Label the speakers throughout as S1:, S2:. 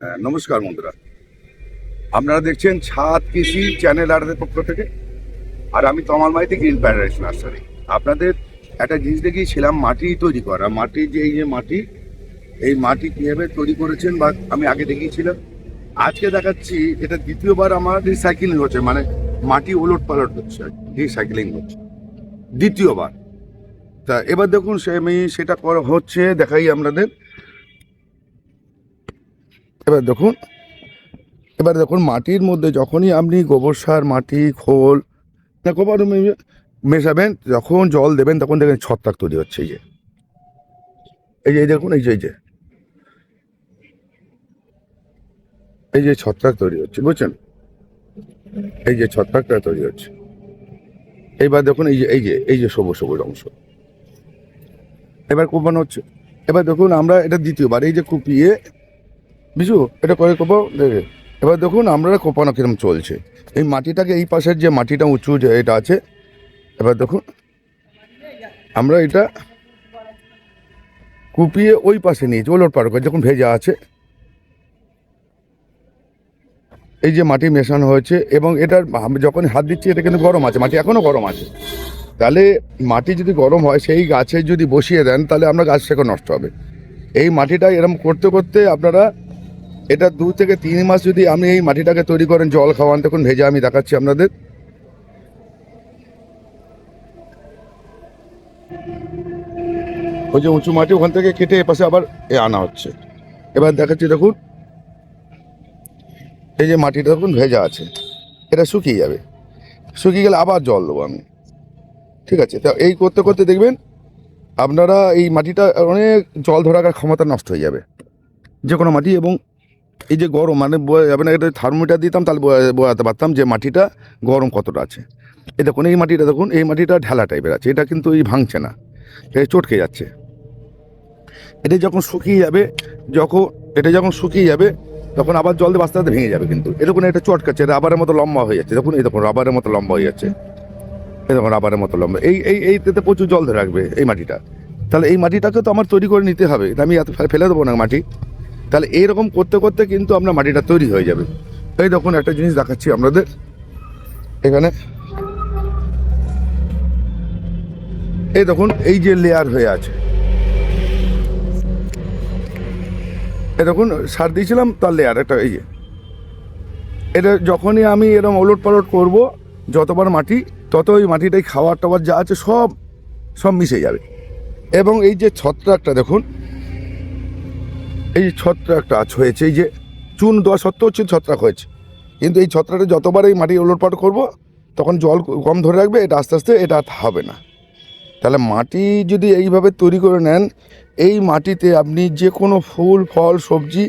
S1: হ্যাঁ, নমস্কার বন্ধুরা। আপনারা দেখছেন ছাদ কৃষি চ্যানেল আরের পক্ষ থেকে। আর আমি Tamal Maity green paradise nursery. আপনাদের একটা জিনিস দেখিয়েছিলাম মাটি তৈরি করা। মাটি যে এই যে মাটি এই মাটি কীভাবে তৈরি করেছেন বা আমি আগে দেখিয়েছিলাম। আজকে দেখাচ্ছি এটা দ্বিতীয়বার আমার রিসাইকেলিং হচ্ছে মানে মাটি ওলট পালট হচ্ছে রিসাইকেলিং হচ্ছে। দ্বিতীয়বার। তা এবার দেখুন সে আমি সেটা করা হচ্ছে দেখাই আপনাদের। এবার দেখুন এবার দেখুন মাটির মধ্যে যখনই আপনি গোবর সার, মাটি, খোল গোবর মেশাবেন, যখন জল দেবেন তখন দেখবেন ছত্রাক তৈরি হচ্ছে, এই যে। এই যে দেখুন, এই যে এই যে। এই যে ছত্রাক তৈরি হচ্ছে, বুঝছেন? এই যে ছত্রাকটা তৈরি হচ্ছে। এইবার দেখুন, এই যে এই যে এই যে সবুজ সবুজ অংশ। এবার কোপানো হচ্ছে। এবার দেখুন, আমরা এটা দ্বিতীয়বার, এই যে কুপিয়ে বিজু এটা করে দেখে, এবার দেখুন, আমরা কোপানো কিরম চলছে। এই মাটিটাকে এই পাশের যে মাটিটা উঁচু যে এটা আছে, এবার দেখুন, আমরা এটা কুপিয়ে ওই পাশে নিয়েছি ওলট পার করে। যখন ভেজা আছে। এই যে মাটি মেশানো হয়েছে, এবং এটার যখন হাত দিচ্ছি, এটা কিন্তু গরম আছে, মাটি এখনও গরম আছে। তাহলে মাটি যদি গরম হয়, সেই গাছে যদি বসিয়ে দেন, তাহলে আমরা গাছ থেকে নষ্ট হবে। এই মাটিটা এরকম করতে করতে আপনারা এটা দু থেকে তিন মাস যদি আপনি এই মাটিটাকে তৈরি করেন, জল খাওয়ান তখন ভেজে আমি দেখাচ্ছি আপনাদের। ওই যে উঁচু মাটি, ওখান থেকে কেটে এপাশে আবার এ আনা হচ্ছে। এবার দেখাচ্ছি, দেখুন। এই যে মাটিটা দেখুন ভেজা আছে। এটা শুকিয়ে যাবে। শুকিয়ে গেলে আবার জল দেবো আমি। ঠিক আছে, তা এই করতে করতে দেখবেন, আপনারা এই মাটিটা অনেক জল ধরার ক্ষমতা নষ্ট হয়ে যাবে। যে কোনো মাটি এবং এই যে গরম মানে আপনাকে একটা থার্মোমিটার দিতাম, তাহলে বোঝা- বোঝাতে পারতাম যে মাটিটা গরম কতটা আছে। এই দেখুন, এই মাটিটা দেখুন, এই মাটিটা ঢালা টাইপের আছে, এটা কিন্তু এই ভাঙছে না, এটা চটকে যাচ্ছে। এটা যখন শুকিয়ে যাবে, যখন, এটা যখন শুকিয়ে যাবে, তখন আবার জল দিয়ে আস্তে আস্তে ভেঙে যাবে কিন্তু। এরকম এটা চটকাচ্ছে রাবারের মতো লম্বা হয়ে যাচ্ছে। দেখুন, এই দেখুন রাবারের মতো লম্বা হয়ে যাচ্ছে। এই দেখুন রাবারের মতো লম্বা। এই এই এইটাতে প্রচুর জল ধরে রাখবে এই মাটিটা। তাহলে এই মাটিটাকে তো আমার তৈরি করে নিতে হবে। আমি এত ফেলে দেবো না মাটি। তাহলে এইরকম করতে করতে কিন্তু আপনার মাটিটা তৈরি হয়ে যাবে। এই দেখুন, একটা জিনিস দেখাচ্ছি আপনাদের। এখানে এই দেখুন, এই যে লেয়ার হয়ে আছে। দেখুন, সার দিয়েছিলাম, তার লেয়ার একটা, এই যে। এটা যখনই আমি এরকম ওলট পালট করব, যতবার মাটি তত ওই মাটিটাই খাবার টাবার যা আছে সব সব মিশে যাবে। এবং এই যে ছত্রাকটা দেখুন এই যে ছত্রাকটা হয়েছে, এই যে চুন দেওয়া সত্ত্বেও হচ্ছে ছত্রাক হয়েছে। কিন্তু এই ছত্রাকটা যতবার এই মাটি ওলটপাট করব, তখন জল কম ধরে রাখবে, এটা আস্তে আস্তে এটা হবে না। তাহলে মাটি যদি এইভাবে তৈরি করে নেন, এই মাটিতে আপনি যে কোনো ফুল, ফল, সবজি,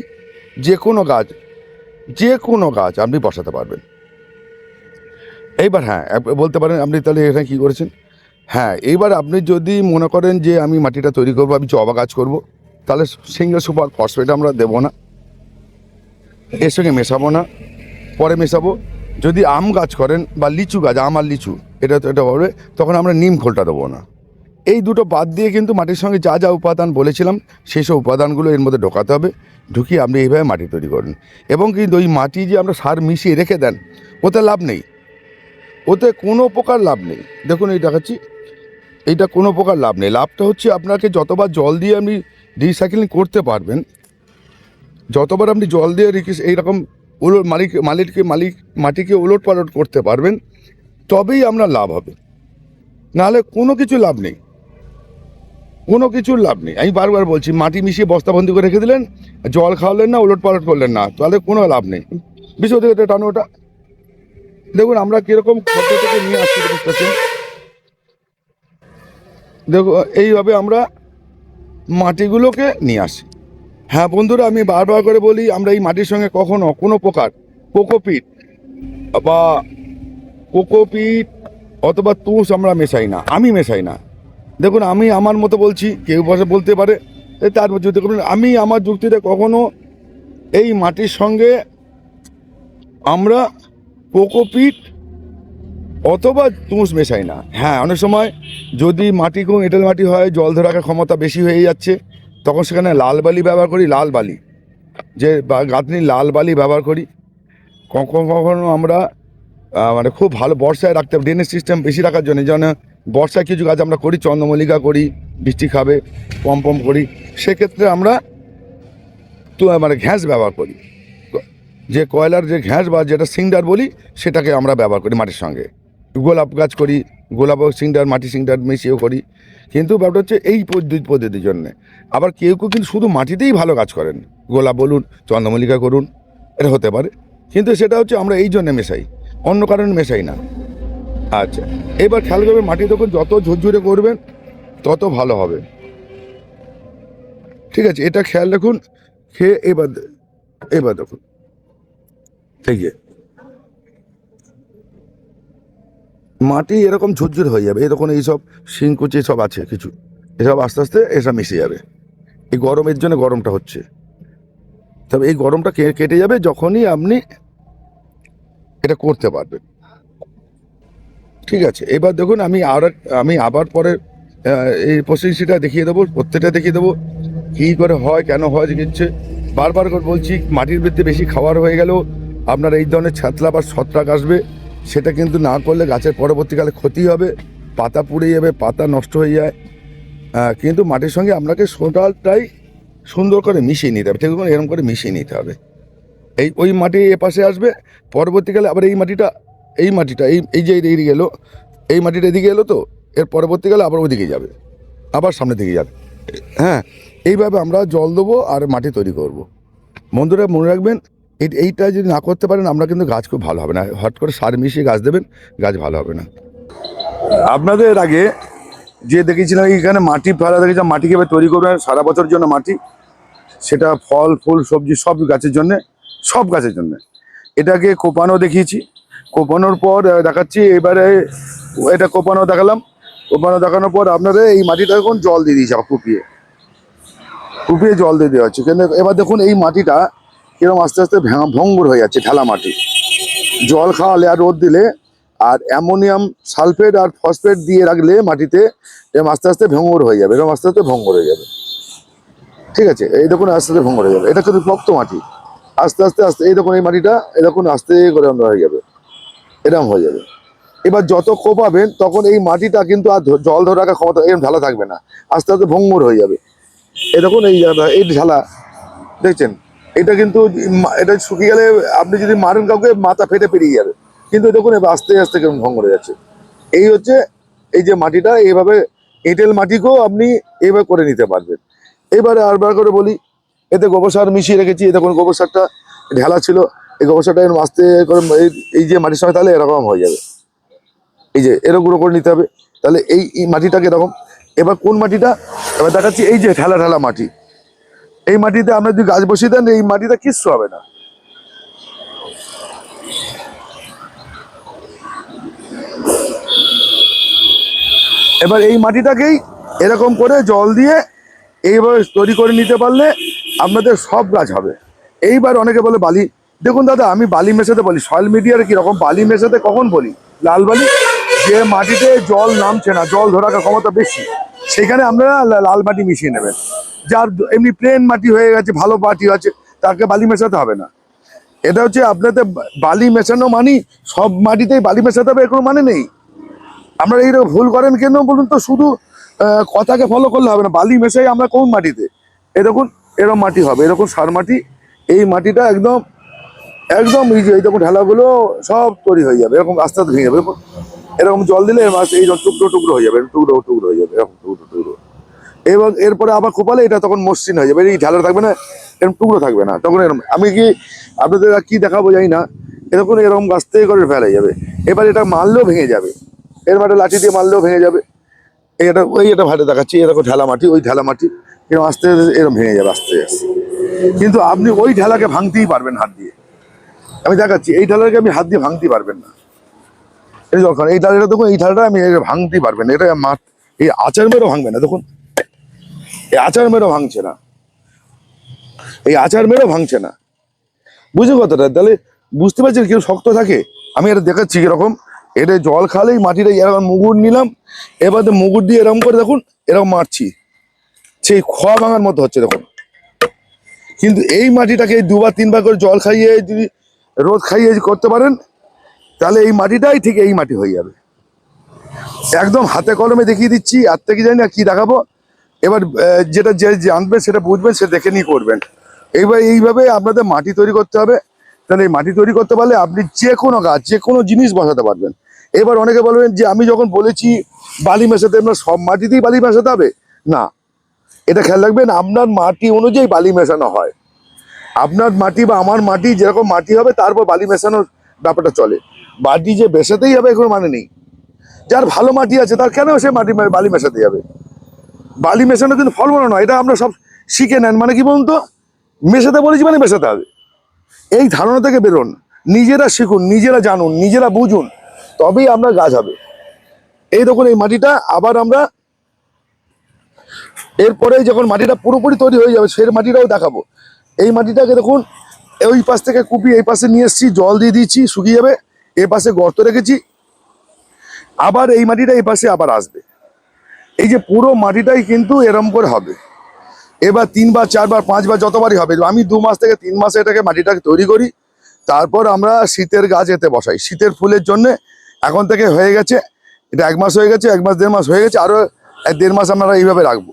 S1: যে কোনো গাছ, যে কোনো গাছ আপনি বসাতে পারবেন। এইবার হ্যাঁ বলতে পারেন আপনি তাহলে এখানে কী করেছেন? হ্যাঁ এইবার আপনি যদি মনে করেন যে আমি মাটিটা তৈরি করব, আমি জবা গাছ করব তাহলে সিঙ্গেল সুপার ফসফেট আমরা দেবো না। এর সঙ্গে মেশাবো না। পরে মেশাবো। যদি আম গাছ করেন বা লিচু গাছ, আম আর লিচু, এটা তো এটা হবে, তখন আমরা নিম খোলটা দেবো না। এই দুটো বাদ দিয়ে কিন্তু মাটির সঙ্গে যা যা উপাদান বলেছিলাম, সেই সব উপাদানগুলো এর মধ্যে ঢোকাতে হবে। ঢুকিয়ে আপনি এইভাবে মাটি তৈরি করেন। এবং কিন্তু ওই মাটি যে আমরা সার মিশিয়ে রেখে দেন, ওতে লাভ নেই। ওতে কোনো প্রকার লাভ নেই। দেখুন, এই দেখাচ্ছি। এইটা কোনো প্রকার লাভ নেই। লাভটা হচ্ছে আপনাকে যতবার জল দিয়ে আপনি রিসাইকেলিং করতে পারবেন। যতবার আপনি জল দিয়ে রেখে এইরকম উলট মালিক, মালিককে, মালিক মাটিকে উলট পালট করতে পারবেন, তবেই আপনার লাভ হবে। নাহলে কোনো কিছু লাভ নেই। কোনো কিছুর লাভ নেই। আমি বারবার বলছি, মাটি মিশিয়ে বস্তাবন্দি করে রেখে দিলেন, জল খাওয়ালেন না উলট পালট করলেন না, তাহলে কোনো লাভ নেই। বিশ্ব থেকে টানো ওটা। দেখুন, আমরা কীরকম খদ্দ থেকে নিয়ে আসছি বুঝতে পারছেন দেখো এইভাবে আমরা মাটিগুলোকে নিয়ে আসি। হ্যাঁ বন্ধুরা, আমি বারবার করে বলি, আমরা এই মাটির সঙ্গে কখনো কোনো প্রকার কোকোপিট বা কোকোপিট অথবা তুষ আমরা মেশাই না। আমি মেশাই না। দেখুন, আমি আমার মতো বলছি, কেউ বসে বলতে পারে, এ তার যদি আমি আমার যুক্তিতে কখনো এই মাটির সঙ্গে আমরা কোকোপিট অথবা তুষ মেশাই না। হ্যাঁ অনেক সময় যদি মাটি কোনো এঁটেল মাটি হয়, জল ধরে রাখার ক্ষমতা বেশি হয়ে যাচ্ছে, তখন সেখানে লাল বালি ব্যবহার করি, লাল বালি। যে গাঁথনি লাল বালি ব্যবহার করি। কখনো কখনো আমরা মানে খুব ভালো বর্ষায় রাখতে হবে ড্রেনেজ সিস্টেম বেশি রাখার জন্য, যেন বর্ষায় কিছু গাছ আমরা করি, চন্দ্রমল্লিকা করি, বৃষ্টি খাবে, পম পম করি, সেক্ষেত্রে আমরা তো মানে ঘ্যাস ব্যবহার করি। যে কয়লার যে ঘ্যাস বা যেটা সিংডার বলি, সেটাকে আমরা ব্যবহার করি মাটির সঙ্গে। গোলাপ গাছ করি, গোলাপ সিংডার মাটি সিংডার মিশিয়েও করি। কিন্তু ব্যাপারটা হচ্ছে এই পদ্ধতি পদ্ধতির জন্যে। আবার কেউ কেউ কিন্তু শুধু মাটিতেই ভালো কাজ করেন। গোলাপ বলুন, চন্দ্রমল্লিকা করুন, এটা হতে পারে। কিন্তু সেটা হচ্ছে আমরা এই জন্যে মেশাই, অন্য কারণে মেশাই না। আচ্ছা এবার খেয়াল করবেন মাটি তখন যত ঝুরঝুরে করবেন, তত ভালো হবে। ঠিক আছে, এটা খেয়াল রাখুন, খেয়ে এবার এবার দেখুন। ঠিক আছে মাটি এরকম ঝুরঝুর হয়ে যাবে। এরকম এইসব শিংকুচি সব আছে কিছু। এসব আস্তে আস্তে এসব মিশে যাবে। এই গরমের জন্য গরমটা হচ্ছে। তবে এই গরমটা কেটে যাবে যখনই আপনি এটা করতে পারবেন। ঠিক আছে, এবার দেখুন আমি আর আমি আবার পরে এই প্রসেসিটা দেখিয়ে দেবো, প্রত্যেকটা দেখিয়ে দেবো, কী করে হয়, কেন হয় জিনিসছে বারবার করে বলছি, মাটির ভিত্তি বেশি খাওয়ার হয়ে গেলেও আপনার এই ধরনের ছাতলা বা ছত্রাক আসবে। সেটা কিন্তু না করলে গাছের পরবর্তীকালে ক্ষতি হবে, পাতা পুড়ে যাবে, পাতা নষ্ট হয়ে যায় কিন্তু মাটির সঙ্গে আপনাকে সোটালটাই সুন্দর করে মিশিয়ে নিতে হবে, ঠিক? এরকম করে মিশিয়ে নিতে হবে এই, ওই মাটি এ পাশে আসবে, পরবর্তীকালে আবার এই মাটিটা এই মাটিটা, এই এই যে এদিকে গেলো এই মাটিটা এদিকে এলো তো, এর পরবর্তীকালে আবার ওইদিকে যাবে, আবার সামনের দিকে যাবে হ্যাঁ এইভাবে আমরা জল দেবো আর মাটি তৈরি করব। বন্ধুরা, মনে রাখবেন এইটা যদি না করতে পারেন, আমরা কিন্তু গাছ খুব ভালো হবে না। হট করে সার মিশিয়ে গাছ দেবেন, গাছ ভালো হবে না। আপনাদের আগে যে দেখেছিলাম, এখানে মাটি ফেলা দেখেছিলাম, মাটি কীভাবে তৈরি করবেন সারা বছরের জন্য মাটি। সেটা ফল, ফুল, সবজি, সব গাছের জন্য, সব গাছের জন্য। এটাকে কোপানো দেখিয়েছি। কোপানোর পর দেখাচ্ছি, এবারে এটা কোপানো দেখালাম। কোপানো দেখানোর পর আপনাদের এই মাটিটা এখন জল দিয়ে দিয়েছে, কুপিয়ে। কুপিয়ে জল দিয়ে দেওয়া হচ্ছে। কিন্তু এবার দেখুন, এই মাটিটা কীরকম আস্তে আস্তে ভেঙা ভঙ্গুর হয়ে যাচ্ছে ঢালা মাটি। জল খাওয়ালে আর রোদ দিলে, আর অ্যামোনিয়াম সালফেট আর ফসফেট দিয়ে রাখলে মাটিতে এরকম আস্তে আস্তে ভঙ্গুর হয়ে যাবে এরকম আস্তে আস্তে ভঙ্গুর হয়ে যাবে। ঠিক আছে? এই দেখুন আস্তে আস্তে ভঙ্গুর হয়ে যাবে। এটা কিন্তু শক্ত মাটি। আস্তে আস্তে আস্তে, এই দেখুন এই মাটিটা দেখুন আস্তে করে আমরা হয়ে যাবে। এরকম হয়ে যাবে। এবার যত কোপাবেন, তখন এই মাটিটা কিন্তু আর জল ধরে রাখার ক্ষমতা এরকম ঢালা থাকবে না। আস্তে আস্তে ভঙ্গুর হয়ে যাবে। দেখুন এই এই ঢালা, দেখছেন? এটা কিন্তু এটা শুকিয়ে গেলে আপনি যদি মারেন কাউকে, মাথা ফেটে পেরিয়ে যাবে। কিন্তু দেখুন, এবার আস্তে আস্তে কেমন ভঙ্গ হয়ে যাচ্ছে। এই হচ্ছে, এই যে মাটিটা, এইভাবে এঁটেল মাটিকেও আপনি এইভাবে করে নিতে পারবেন। এবারে আরবার করে বলি, এতে গোবর সার মিশিয়ে রেখেছি। এতে কোনো গোবর সারটা ঢালা ছিল। এই গোবর সারটা এরকম আস্তে করে, এই- যে মাটির সঙ্গে তাহলে এরকম হয়ে যাবে। এই যে, এরকম গুঁড়ো করে নিতে হবে। তাহলে এই মাটিটাকে এরকম। এবার কোন মাটিটা? এবার দেখাচ্ছি, এই যে ঢালা ঢালা মাটি। এই মাটিতে আমরা যদি গাছ বসিয়ে দেন, এই মাটিটা কিচ্ছু হবে না। এবার এই মাটিটাকেই এরকম করে জল দিয়ে এইভাবে তৈরি করে নিতে পারলে আপনাদের সব গাছ হবে। এইবার অনেকে বলে বালি। দেখুন দাদা, আমি বালি মেশাতে বলি। সয়েল মিডিয়ার কীরকম বালি মেশাতে কখন বলি? লাল বালি? যে মাটিতে জল নামছে না, জল ধরে রাখার ক্ষমতা বেশি, সেখানে আপনারা লাল মাটি মিশিয়ে নেবেন। যার এমনি প্লেন মাটি হয়ে গেছে, ভালো মাটি আছে, তাকে বালি মেশাতে হবে না। এটা হচ্ছে আপনাদের বালি মেশানো মানি, সব মাটিতেই বালি মেশাতে হবে কোনো মানে নেই। আমরা এইরকম ভুল করেন কেন বলুন তো? শুধু কথাকে ফলো করলে হবে না। বালি মেশাই আমরা কোন মাটিতে? এরকম এরকম মাটি হবে এরকম সার মাটি। এই মাটিটা একদম একদম এই যে, এই দেখুন ঢালাগুলো সব তৈরি হয়ে যাবে, এরকম আস্তে আস্তে ভেঙে যাবে। এরকম- জল দিলে এই টুকরো টুকরো হয়ে যাবে, টুকরো টুকরো হয়ে যাবে, এরকম টুকরো টুকরো। এবং এরপরে আবার কোপালে এটা তখন মসৃণ হয়ে যাবে। এই ঢালা থাকবে না, এরকম টুকরো থাকবে না। তখন এরকম আমি কি আপনাদের কি দেখাবো জানি না। এরকম এরকম গাছ থেকে করে ফেলা যাবে। এবার এটা মারলেও ভেঙে যাবে। এর লাঠি দিয়ে মারলেও ভেঙে যাবে। এই এটা ওই এটা ভাটে দেখাচ্ছি এরকম ঢালা মাটি, ওই ঢালা মাটি। এরকম আস্তে আস্তে এরকম ভেঙে যাবে, আস্তে আস্তে। কিন্তু আপনি ওই ঢালাকে ভাঙতেই পারবেন হাত দিয়ে। আমি দেখাচ্ছি, এই ঢালাকে আপনি হাত দিয়ে ভাঙতেই পারবেন না। এই যখন এই ঢালাটা দেখুন, এই ঢালাটা আমি ভাঙতেই পারবেন। এটা মাঠ এই আচার মেরেও ভাঙবে না, দেখুন। এই আচার মেরেও ভাঙছে না। এই আচার মেরেও ভাঙছে না। বুঝে কথাটা? তাহলে বুঝতে পারছেন কেউ শক্ত থাকে। আমি এটা দেখাচ্ছি কীরকম। এটা জল খালেই মাটিটা এরকম মুগুর নিলাম। এবার মুগুর দিয়ে এরকম করে দেখুন, এরকম মারছি। সেই খোয়া ভাঙার মতো হচ্ছে দেখুন। কিন্তু এই মাটিটাকে দুবার তিনবার করে জল খাইয়ে যদি রোদ খাইয়ে করতে পারেন, তাহলে এই মাটিটাই ঠিক এই মাটি হয়ে যাবে। একদম হাতে কলমে দেখিয়ে দিচ্ছি, আর থেকে জানি না কি দেখাবো। এবার যেটা যে জানবেন, সেটা বুঝবেন, সে দেখে নিয়ে করবেন। এইবার এইভাবে আপনাদের মাটি তৈরি করতে হবে। তাহলে এই মাটি তৈরি করতে পারলে আপনি যে কোনো গাছ যে কোনো জিনিস বসাতে পারবেন। এবার অনেকে বলবেন যে, আমি যখন বলেছি বালি মেশাতে আপনার সব মাটিতেই বালি মেশাতে হবে? না। এটা খেয়াল রাখবেন, আপনার মাটি অনুযায়ী বালি মেশানো হয়। আপনার মাটি বা আমার মাটি যেরকম মাটি হবে, তারপর বালি মেশানোর ব্যাপারটা চলে। মাটি যে মেশাতেই হবে, এখন মানে নেই। যার ভালো মাটি আছে, তার কেন সে মাটি বালি মেশাতে যাবে বালি মেশানো কিন্তু ফল বলো নয়, এটা আমরা সব শিখে নেন। মানে কি বলুন তো? মেশাতে বলেছি মানে মেশাতে হবে। এই ধারণা থেকে বেরোন, নিজেরা শিখুন, নিজেরা জানুন, নিজেরা বুঝুন, তবেই আমরা গাছ হবে। এই দেখুন, এই মাটিটা আবার আমরা এরপরে যখন মাটিটা পুরোপুরি তৈরি হয়ে যাবে, সেই মাটিটাও দেখাবো। এই মাটিটাকে দেখুন, ওই পাশ থেকে কুপি, এই পাশে নিয়ে এসেছি, জল দিয়ে দিচ্ছি শুকিয়ে যাবে, এ পাশে গর্ত রেখেছি। আবার এই মাটিটা এই পাশে আবার আসবে। এই যে পুরো মাটিটাই কিন্তু এরম করে হবে। এবার তিনবার, চারবার, পাঁচবার যতবারই হবে, আমি দু মাস থেকে তিন মাসে এটাকে মাটিটাকে তৈরি করি, তারপর আমরা শীতের গাছ এতে বসাই। শীতের ফুলের জন্য এখন থেকে হয়ে গেছে, এটা এক মাস হয়ে গেছে, এক মাস, দেড় মাস হয়ে গেছে আরও দেড় মাস আমরা এইভাবে রাখব।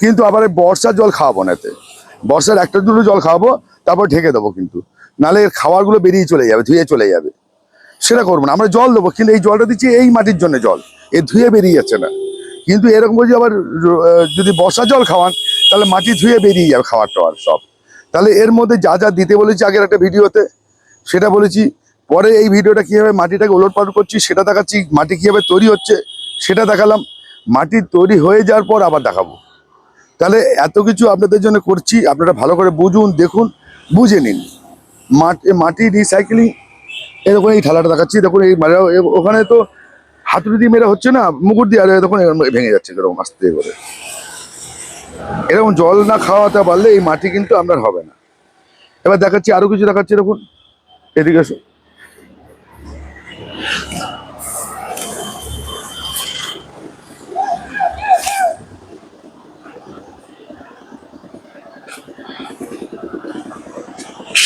S1: কিন্তু আবার বর্ষার জল খাওয়াবো না এতে। বর্ষার একটা দুটো জল খাওয়াবো, তারপর ঢেকে দেবো কিন্তু। নাহলে এর খাবারগুলো বেরিয়ে চলে যাবে, ধুয়ে চলে যাবে। সেটা করব না, আমরা জল দেবো, কিন্তু এই জলটা দিচ্ছি এই মাটির জন্য জল। এ ধুয়ে বেরিয়ে যাচ্ছে না। কিন্তু এরকম বলছি, আবার যদি বর্ষা জল খাওয়ান, তাহলে মাটি ধুয়ে বেরিয়ে যাবে খাবার টাবার সব। তাহলে এর মধ্যে যা যা দিতে বলেছি আগের একটা ভিডিওতে, সেটা বলেছি, পরে এই ভিডিওটা কীভাবে মাটিটাকে ওলট পালট করছি, সেটা দেখাচ্ছি, মাটি কীভাবে তৈরি হচ্ছে, সেটা দেখালাম। মাটি তৈরি হয়ে যাওয়ার পর আবার দেখাবো। তাহলে এত কিছু আপনাদের জন্য করছি, আপনারা ভালো করে বুঝুন, দেখুন, বুঝে নিন। মাটি মাটি রিসাইকেলিং এরকম এই ঠালাটা দেখাচ্ছি। দেখুন, এই ওখানে তো হাতুড়ি দিয়ে মেরে হচ্ছে না মুকুট দিয়ে, আর এরকম ভেঙে যাচ্ছে এরকম আস্তে করে। এরকম জল না খাওয়াতে পারলে এই মাটি কিন্তু আপনার হবে না। এবার দেখাচ্ছি, আরও কিছু দেখাচ্ছি এরকম এদিকে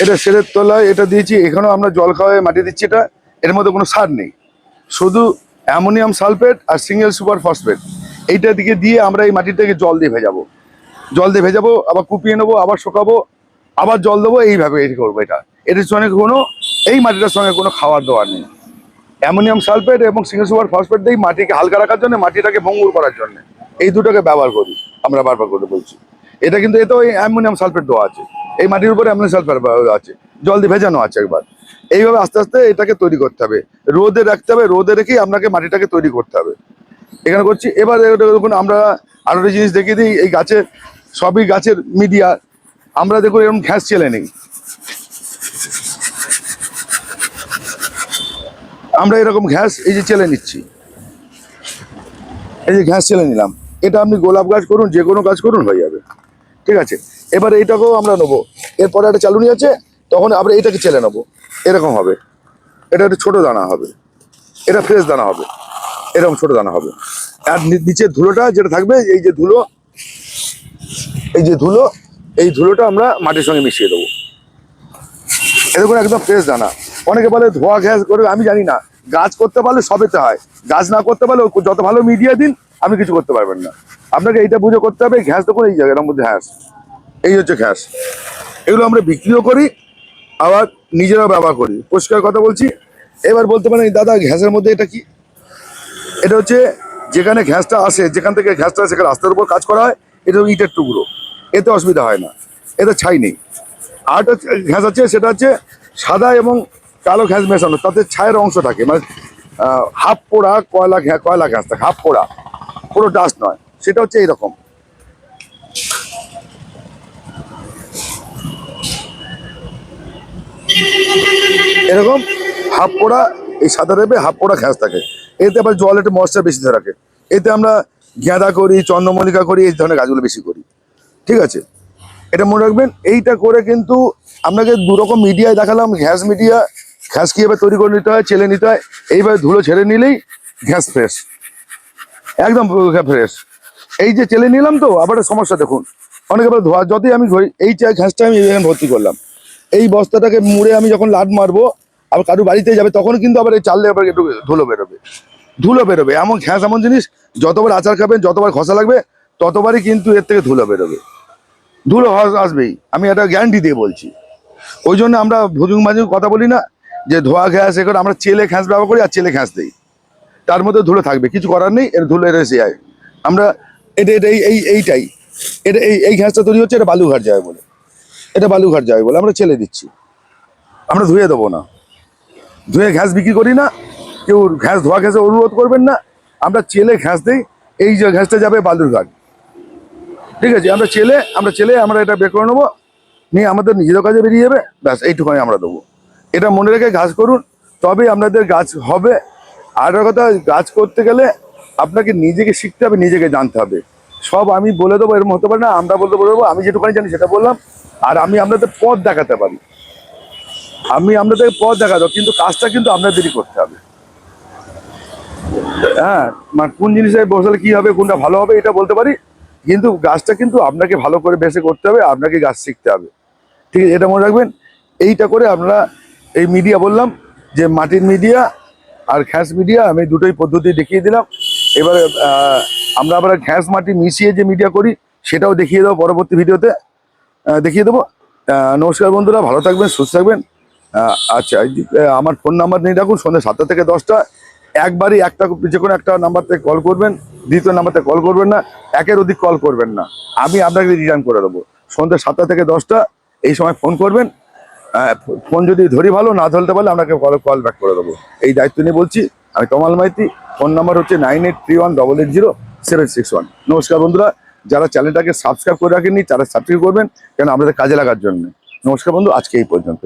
S1: এটা সেরের তলায় এটা দিয়েছি, এখানেও আমরা জল খাওয়ায় মাটি দিচ্ছি এটা। এর মধ্যে কোনো সার নেই। শুধু অ্যামোনিয়াম সালফেট আর সিঙ্গেল সুপার ফসফেট। এইটা দিকে দিয়ে আমরা এই মাটিটাকে জল দিয়ে ভেজাবো। জল দিয়ে ভেজাবো, আবার কুপিয়ে নেব, আবার শুকাবো, আবার জল দেবো, এইভাবে এই করব এটা। এটার সঙ্গে কোনো, এই মাটিটার সঙ্গে কোনো খাবার দেওয়ার নেই। অ্যামোনিয়াম সালফেট এবং সিঙ্গেল সুপার ফসফেট দিয়ে মাটিকে হালকা রাখার জন্য, মাটিটাকে ভঙ্গুর করার জন্য, এই দুটোকে ব্যবহার করি, আমরা বারবার করে বলছি। এটা কিন্তু এতেও অ্যামোনিয়াম সালফেট দেওয়া আছে। এই মাটির উপরে অ্যামোনিয়াম সালফেট আছে। জল দিয়ে ভেজানো আছে একবার। এইভাবে আস্তে আস্তে এটাকে তৈরি করতে হবে। রোদে রাখতে হবে, রোদে রেখেই আপনাকে মাটিটাকে তৈরি করতে হবে। এখানে করছি, এবার দেখুন, আমরা আরও জিনিস দেখিয়ে দিই, এই গাছের, সবই গাছের মিডিয়া। আমরা দেখুন, এরকম ঘ্যাস চেলে নেই। আমরা এরকম ঘ্যাস, এই যে চেলে নিচ্ছি। এই যে ঘ্যাস চেলে নিলাম। এটা আপনি গোলাপ গাছ করুন, যে কোনো গাছ করুন, হয়ে যাবে। ঠিক আছে? এবার এইটাকেও আমরা নেব। এরপরে একটা চালুনি আছে, তখন আমরা এইটাকে চেলে নেব। এরকম হবে। এটা একটা ছোটো দানা হবে। এটা ফ্রেশ দানা হবে। এরকম ছোট দানা হবে। আর নিচের ধুলোটা যেটা থাকবে, এই যে ধুলো, এই যে ধুলো, এই ধুলোটা আমরা মাটির সঙ্গে মিশিয়ে দেবো। এরকম একদম ফ্রেশ দানা। অনেকে বলে ধোয়া ঘ্যাস করে আমি জানি না। গাছ করতে পারলে সবেতে হয়। গাছ না করতে পারলে যত ভালো মিডিয়া দিন, আপনি কিছু করতে পারবেন না। আপনাকে এইটা বুঝে করতে হবে ঘ্যাস দেখুন, এই জায়গাটার মধ্যে ঘ্যাস। এই হচ্ছে ঘ্যাস। এগুলো আমরা বিক্রিও করি আবার নিজেরাও ব্যবহার করি। পরিষ্কার কথা বলছি। এবার বলতে পারেন, দাদা, ঘ্যাসের মধ্যে এটা কি? এটা হচ্ছে যেখানে ঘ্যাসটা আসে, যেখান থেকে ঘ্যাসটা সেখানে রাস্তার উপর কাজ করা হয়, এটা ইটের টুকরো। এতে অসুবিধা হয় না। এতে ছাই নেই। আরেকটা ঘ্যাস আছে, সেটা হচ্ছে সাদা এবং কালো ঘ্যাস মেশানো, তাতে ছায়ের অংশ থাকে। মানে হাফ পোড়া কয়লা কয়লা ঘ্যাস থাকে, হাফ পোড়া। পুরো ডাস্ট নয়। সেটা হচ্ছে এইরকম। এরকম হাফ পোড়া, এই সাদা রেপে হাফ পোড়া ঘ্যাস থাকে। এতে আবার জল একটু মশলা বেশি ধরে রাখে। এতে আমরা গেঁদা করি, চন্দ্রমল্লিকা করি, এই ধরনের গাছগুলো বেশি করি। ঠিক আছে? এটা মনে রাখবেন, এইটা করে কিন্তু আপনাকে দু রকম মিডিয়ায় দেখালাম, ঘ্যাস মিডিয়া ঘ্যাস কীভাবে তৈরি করে নিতে হয়, চেলে নিতে হয়, এইভাবে ধুলো ছেড়ে নিলেই ঘ্যাস ফ্রেশ একদম ফ্রেশ এই যে চেলে নিলাম তো, আবার সমস্যা দেখুন। অনেকে আবার ধোয়া যতই আমি এই চা ঘাসটা আমি ভর্তি করলাম। এই বস্তাটাকে মুড়ে আমি যখন লাট মারবো, আবার কারু বাড়িতে যাবে তখন কিন্তু আবার এই চাললে আবার একটু ধুলো বেরোবে। ধুলো বেরোবে, এমন ঘ্যাস এমন জিনিস, যতবার আচার খাবেন, যতবার খসা লাগবে, ততবারই কিন্তু এর থেকে ধুলো বেরোবে। ধুলো আসবেই, আমি এটা গ্যারান্টি দিয়ে বলছি। ওই জন্য আমরা ভুজুং মাজুং কথা বলি না, যে ধোয়া ঘ্যাস এগুলো আমরা চেলে ঘ্যাস ব্যবহার করি আর চেলে ঘ্যাস দিই। তার মধ্যে ধুলো থাকবে, কিছু করার নেই, এর ধুলো এসে যায়। আমরা, এটা এটা এই এইটাই। এটা এই এই ঘ্যাসটা তৈরি হচ্ছে, এটা বালুঘাট যায় বলে। এটা বালুঘাট যাবে বলে আমরা চেলে দিচ্ছি। আমরা ধুয়ে দেবো না। ধুয়ে ঘ্যাস বিক্রি করি না, কেউ ঘ্যাস ধোয়া ঘ্যাসে অনুরোধ করবেন না। আমরা চেলে ঘ্যাস দিই, এই যে ঘ্যাসটা যাবে বালুরঘাট। ঠিক আছে, আমরা চেলে আমরা চেলে আমরা এটা বের করে নেব, নিয়ে আমাদের নিজেদের কাজে বেরিয়ে যাবে, ব্যাস এইটুখানি আমরা দেবো। এটা মনে রেখে গাছ করুন, তবেই আপনাদের গাছ হবে। আর কথা, গাছ করতে গেলে আপনাকে নিজেকে শিখতে হবে, নিজেকে জানতে হবে। সব আমি বলে দেবো এরকম হতে পারে না, আমরা বলতে বলে দেবো আমি যেটুখানি জানি সেটা বললাম, আর আমি আপনাদের পথ দেখাতে পারি। আমি আপনাদের পথ দেখাবো কিন্তু কাজটা কিন্তু আপনাদেরই করতে হবে। হ্যাঁ মানে কোন জিনিসে বসালে কি হবে, কোনটা ভালো হবে, এটা বলতে পারি, কিন্তু গাছটা কিন্তু আপনাকে ভালো করে বেসে করতে হবে, আপনাকে গাছ শিখতে হবে। ঠিক আছে, এটা মনে রাখবেন, এইটা করে আমরা এই মিডিয়া বললাম, যে মাটির মিডিয়া আর খ্যাস মিডিয়া আমি দুটোই পদ্ধতি দেখিয়ে দিলাম। এবারে আমরা আবার ঘ্যাস মাটি মিশিয়ে যে মিডিয়া করি, সেটাও দেখিয়ে দেবো পরবর্তী ভিডিওতে। দেখিয়ে দেবো। নমস্কার বন্ধুরা, ভালো থাকবেন, সুস্থ থাকবেন। আচ্ছা আমার ফোন নাম্বার নিয়ে রাখুন, সন্ধ্যে সাতটা থেকে দশটা। একবারই একটা, যে কোনো একটা নাম্বার থেকে কল করবেন, দ্বিতীয় নাম্বার থেকে কল করবেন না, একের অধিক কল করবেন না। আমি আপনাকে রিটার্ন করে দেবো। সন্ধ্যে সাতটা থেকে দশটা, এই সময় ফোন করবেন। ফোন যদি ধরি ভালো, না ধরতে পারলে আপনাকে কল কল ব্যাক করে দেবো। এই দায়িত্ব নিয়ে বলছি, আমি তমাল মাইতি ফোন নাম্বার হচ্ছে nine eight three one double eight zero seven six one. নমস্কার বন্ধুরা, যারা চ্যানেলটাকে সাবস্ক্রাইব করে রাখেননি, তারা সাবস্ক্রাইব করবেন কেন আমাদের কাজে লাগার জন্য। নমস্কার বন্ধু, আজকে এই পর্যন্ত